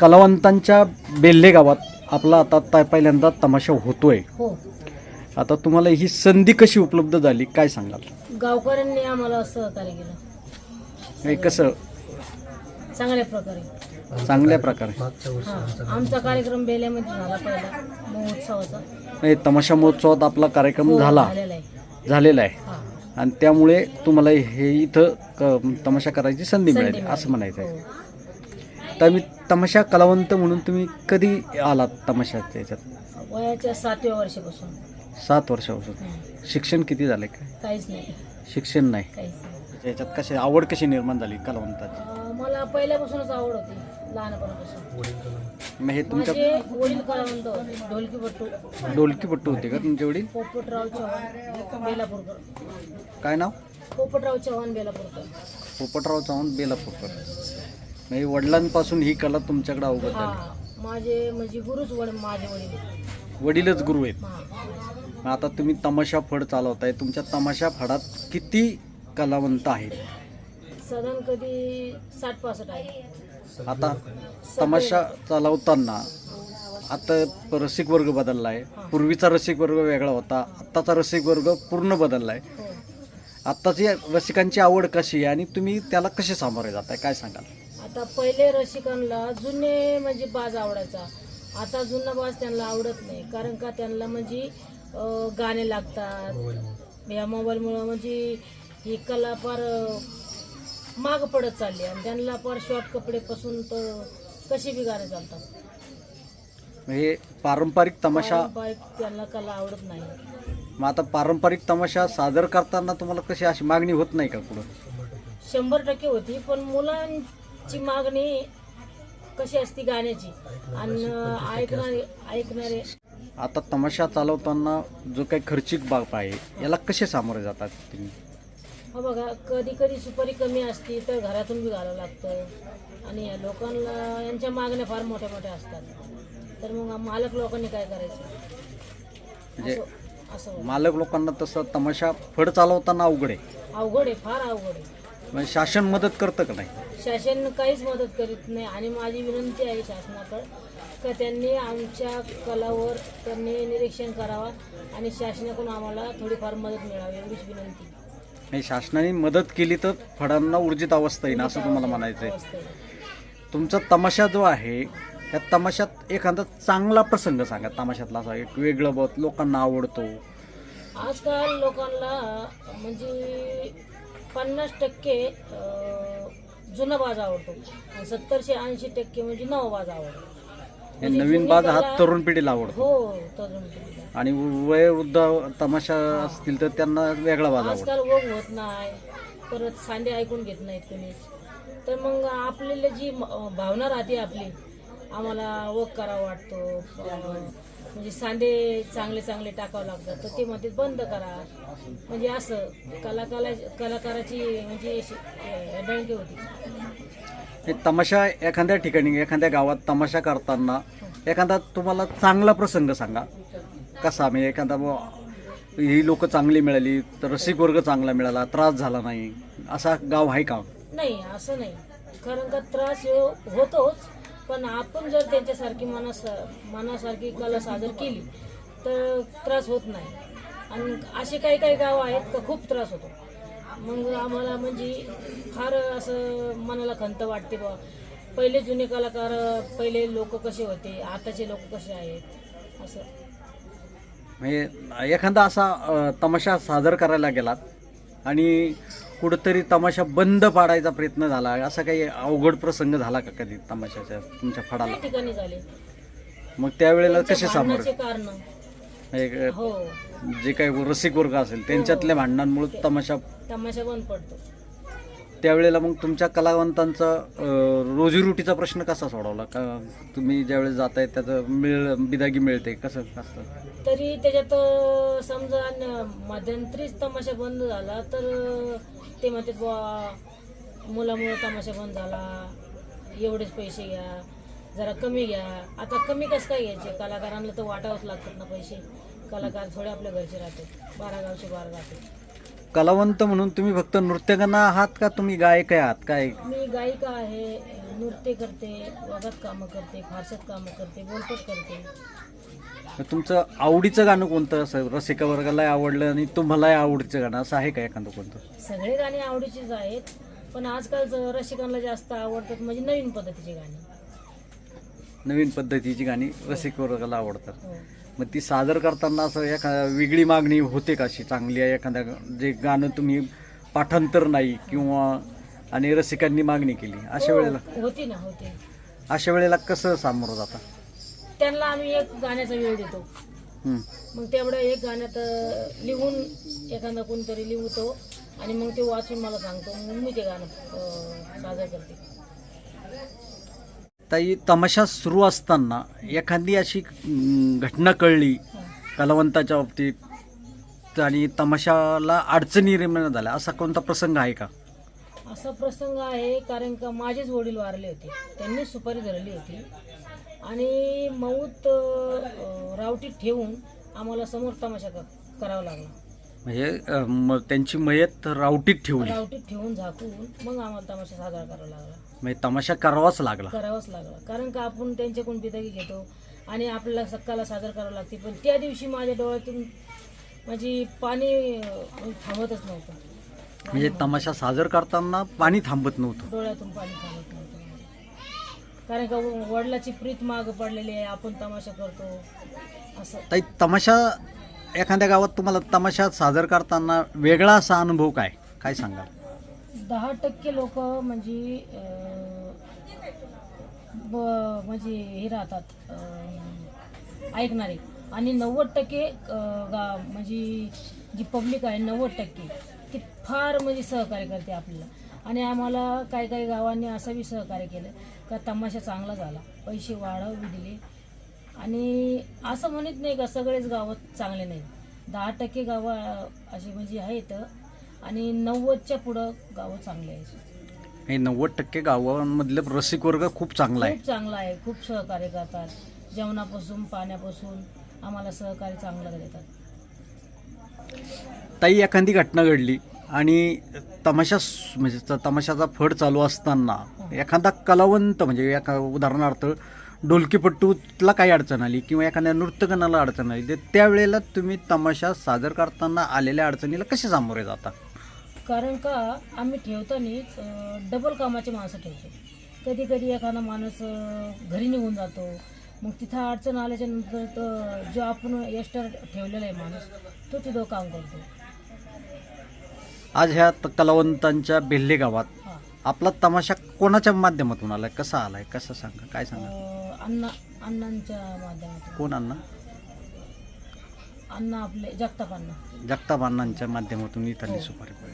कलावंतांच्या बेल्ले गावात आपला आता ता- पहिल्यांदा तमाशा होतोय. हो. आता तुम्हाला ही संधी कशी उपलब्ध झाली? काय सांगाल? गावकऱ्यांनी आम्हाला सहकार्य केलं. हे कसं? चांगल्या प्रकारे. चांगल्या प्रकारे. हा. आमचा कार्यक्रम बेल्यामध्ये झाला पहिला महोत्सवाचा. नाही तमाशा महोत्सवात आपला कार्यक्रम हो, झाला. झालेला आहे. झालेला आहे. हा. आणि त्यामुळे तुम्हाला हे इथं क- तमाशा करायची संधी संधी मिळाली मिळाली. असं म्हणायचं आहे हो. तर मी तमाशा कलावंत म्हणून तुम्ही कधी आलात तमाशाच्या याच्यात? वयाच्या सातव्या वर्षापासून. सात वर्षापासून. हं. शिक्षण किती झाले काय? काहीच नाही. शिक्षण नाही. काहीच नाही. याच्यात कशी आवड कशी निर्माण झाली कलावंताची? अं, मला पहिल्यापासूनच आवड होती लहानपणापासून. मग हे तुमच्या माझे वडील कलावंत होते ढोलकी डोलकीपट्टू होते का तुमच्या वडील? पोपटराव चव्हाण बेलापूरकर. काय नाव? पोपटराव चव्हाण बेलापूरकर. पोपटराव चव्हाण बेलापूरकर. म्हणजे वडिलांपासून ही कला तुमच्याकडे अवगत हा झाली माझे म्हणजे गुरुच वड माझे वडील. वडीलच गुरु आहेत. हा. मग आता तुम्ही तमाशा फड चालवताय. तुमच्या तमाशा फडात किती कलावंत आहेत? साधारण कधी साठ पासष्ट आहे. आता तमाशा चालवताना आता रसिक वर्ग बदलला आहे पूर्वीचा रसिक वर्ग वेगळा होता. आत्ताचा रसिक वर्ग पूर्ण बदलला आहे हो. आत्ताची रसिकांची आवड कशी आहे आणि तुम्ही त्याला कसे सामोरे जाताय? काय सांगाल? आता पहिले रसिकांना जुने म्हणजे बाज आवडायचा. आता जुना बाज त्यांना आवडत नाही. कारण का त्यांना म्हणजे गाणे लागतात. या मोबाईलमुळं म्हणजे ही कला फार माग पडत चालली आणि त्यांना फार शॉर्ट कपडेपासून तर कशी बी गाणे चालतात? हे पारंपरिक तमाशा पारंपरिक त्यांना कला आवडत नाही. मग आता पारंपरिक तमाशा सादर करताना तुम्हाला कशी अशी मागणी होत नाही का पुढं? शंभर टक्के होती पण मुलांची मागणी कशी असती गाण्याची? आणि ऐकणारे ऐकणारे आता तमाशा चालवताना जो काही खर्चिक बाब आहे याला कसे सामोरे जातात तुम्ही? हो बघा कधी कधी सुपारी कमी असती तर घरातून बी घालावं लागतं. आणि या लोकांना यांच्या मागण्या फार मोठ्या मोठ्या असतात. तर मग मालक लोकांनी काय करायचं? म्हणजे असं. मालक लोकांना तसं तमाशा फड चालवताना अवघड आहे. अवघड आहे फार अवघड आहे. म्हणजे शासन मदत करतं का नाही? शासन काहीच मदत करीत नाही. आणि माझी विनंती आहे शासनाकडं का त्यांनी आमच्या कलावर त्यांनी निरीक्षण करावा आणि शासनाकडून आम्हाला थोडीफार मदत मिळावी एवढीच विनंती. नाही शासनाने मदत केली तर फडांना ऊर्जित अवस्था येईल असं तुम्हाला म्हणायचं आहे. तुमचा तमाशा जो आहे त्या तमाशात एखादा चांगला प्रसंग सांगा. तमाशातला असा एक वेगळं बत लोकांना आवडतो. आजकाल लोकांना म्हणजे पन्नास टक्के जुना बाज आवडतो. आणि सत्तरशे ऐंशी टक्के म्हणजे नवा बाज आवडतो. हे नवीन बाज हा तरुण पिढीला आवडतो. हो तरुण पिढीला. आणि वयोवृद्ध तमाशा असतील तर त्यांना वेगळा बाज आवडतो. आजकाल वग होत नाही. परत सांडे ऐकून घेत नाहीत कोणीच. तर मग आपल्याला जी म- भावना राहते आपली आम्हाला वग करावा वाटतो. अं, म्हणजे सांडे चांगले चांगले टाकावं लागतात तर ते म्हणते बंद करा. म्हणजे असं कलाकाला कलाकाराची म्हणजे डणकी होती. हे तमाशा एखाद्या ठिकाणी एखाद्या गावात तमाशा करताना एखादा तुम्हाला चांगला प्रसंग सांगा. कसा? म्हणजे एखादा ही लोक चांगली मिळाली तर रसिक वर्ग चांगला मिळाला त्रास झाला नाही. असा गाव आहे का? नाही असं नाही. कारण का त्रास हो- होतोच. पण आपण जर त्यांच्यासारखी मनास मनासारखी कला सादर केली तर त्रास होत नाही. आणि असे काही काही गाव आहेत का खूप त्रास होतो. मग आम्हाला म्हणजे फार असं मनाला खंत वाटते बा. पहिले जुने कलाकार पहिले लोक कसे होते आताचे लोक कसे आहेत असं. म्हणजे एखादा असा तमाशा सादर करायला गेलात आणि कुठंतरी तमाशा बंद पाडायचा प्रयत्न झाला. असा काही अवघड प्रसंग झाला का कधी तमाशाच्या तुमच्या फडाला? काही ठिकाणी झाले. मग त्यावेळेला कसे सामोरे? कारण. हो. जे काही रसिक वर्ग असेल त्यांच्यातल्या भांडणांमुळे तमाशा तमाशा बंद पडतो. त्यावेळेला मग तुमच्या कलावंतांचा अ, रोजीरोटीचा प्रश्न कसा सोडवला? का तुम्ही ज्यावेळेस जाताय त्याचं मिळ बिदागी मिळते कसं असतं तरी त्याच्यात अं, समजा न- मध्यंतरीच तमाशा बंद झाला तर अं, ते म्हणतात बुवा मुलामुळं तमाशा बंद झाला. एवढेच पैसे घ्या. जरा कमी घ्या. आता कमी कसं काय घ्यायचे? कलाकारांना तर वाटावंच लागतात ना पैसे. कलाकार थोडे आपल्या घरचे राहतात. बारा गावचे बारा राहतात. कलावंत म्हणून तुम्ही फक्त नृत्यगाना आहात का? तुम्ही गायक आहात? काय? मी गायिका आहे नृत्य करते वगात कामं करते फारसत कामं करते बोलपट करते. तुमचं आवडीचं गाणं कोणतं? असं रसिका वर्गालाही आवडलं आणि तुम्हालाही आवडीचं गाणं असं आहे का एखादं कोणतं? सगळे गाणी आवडीचीच आहेत पण आजकाल रसिकांना जास्त आवडतात म्हणजे नवीन पद्धतीची गाणी. नवीन पद्धतीची गाणी रसिक वर्गाला आवडतात. हो. मग ती सादर करताना असं एखा वेगळी मागणी होते का अशी? चांगली आहे एखाद्या जे गाणं तुम्ही पाठांतर नाही किंवा आणि रसिकांनी मागणी केली अशा वेळेला? हो, होती ना होती. अशा वेळेला कसं सामोरं जाता? त्यांना आम्ही एक गाण्याचा वेळ देतो हं. मग तेवढं एक गाण्यात लिहून एखादा कोणतरी लिहतो आणि मग ते वाचून मला सांगतो मग मी ते गाणं अं, सादर करते ताई तमाशा सुरू असताना एखादी अशी घटना कळली. कलावंताच्या बाबतीत आणि तमाशाला अडचणी निर्माण झाल्या असा कोणता प्रसंग आहे का असा प्रसंग आहे कारण का माझेच वडील वारले होते. त्यांनी सुपारी धरली होती. आणि मऊत रावटीत ठेवून आम्हाला समोर तमाशा करावा लागला. म्हणजे म- त्यांची मयत रावटीत ठेवली. रावटीत ठेवून झाकून मग आम्हाला तमाशा साजरा करावा लागला. म्हणजे तमाशा करावाच लागला. करावाच लागला. कारण का आपण त्यांच्याकडून बिदागी घेतो आणि आपल्याला सक्काला सादर करावं लागते. पण त्या दिवशी माझ्या डोळ्यातून माझी पाणी अं, थांबतच नव्हतं. म्हणजे तमाशा सादर करताना पाणी थांबत नव्हतं. डोळ्यातून पाणी थांबत नव्हतं. कारण का वडिलाची प्रीत माग पडलेली आहे आपण तमाशा करतो. असं. ताई तमाशा एखाद्या गावात तुम्हाला तमाशा सादर करताना वेगळा असा अनुभव काय? काय सांगाल? दहा टक्के लोक म्हणजे अं, ब- म्हणजे हे राहतात अं, ऐकणारे. आणि नव्वद टक्के अं, गा म्हणजे जी पब्लिक आहे नव्वद टक्के. ती फार म्हणजे सहकार्य करते आपल्याला. आणि आम्हाला काही काही गावांनी असं बी सहकार्य केलं का तमाशा चांगला झाला. पैसे वाढव बी दिले. आणि असं म्हणत नाही का सगळेच गावं चांगले नाहीत. दहा टक्के गावं अशी म्हणजे आहेत आणि नव्वदच्या पुढं गावं चांगली आहेत. हे नव्वद टक्के गावांमधलं रसिक वर्ग खूप चांगला आहे. खूप चांगला आहे. खूप सहकार्य करतात. जेवणापासून पाण्यापासून आम्हाला सहकार्य चांगलं देतात ताई एखादी घटना घडली आणि तमाशा म्हणजे तमाशाचा फड चालू असताना एखादा कलावंत म्हणजे एका उदाहरणार्थ ढोलकीपट्टूला काही अडचण आली किंवा एखाद्या नृत्यगणाला अडचण आली तर त्यावेळेला तुम्ही तमाशा सादर करताना आलेल्या अडचणीला कसे सामोरे जाता? कारण का आम्ही ठेवतानीच डबल कामाचे माणसं ठेवतो. कधी कधी एखादा माणूस घरी निघून जातो. मग तिथं अडचण आल्याच्यानंतर तर जो आपण एक्स्ट्रा ठेवलेला आहे माणूस तो तिथं काम करतो. आज ह्या त- कलावंतांच्या बेल्ले गावात हां. आपला तमाशा कोणाच्या माध्यमातून आलाय? कसा आलाय? कसं सांगा? काय सांगा? अं, अण्णा अण्णांच्या माध्यमातून. कोण अण्णा? अण्णा आपले जगताप अण्णा. जगताप अण्णांच्या माध्यमातून इथली सुपारी पडेल.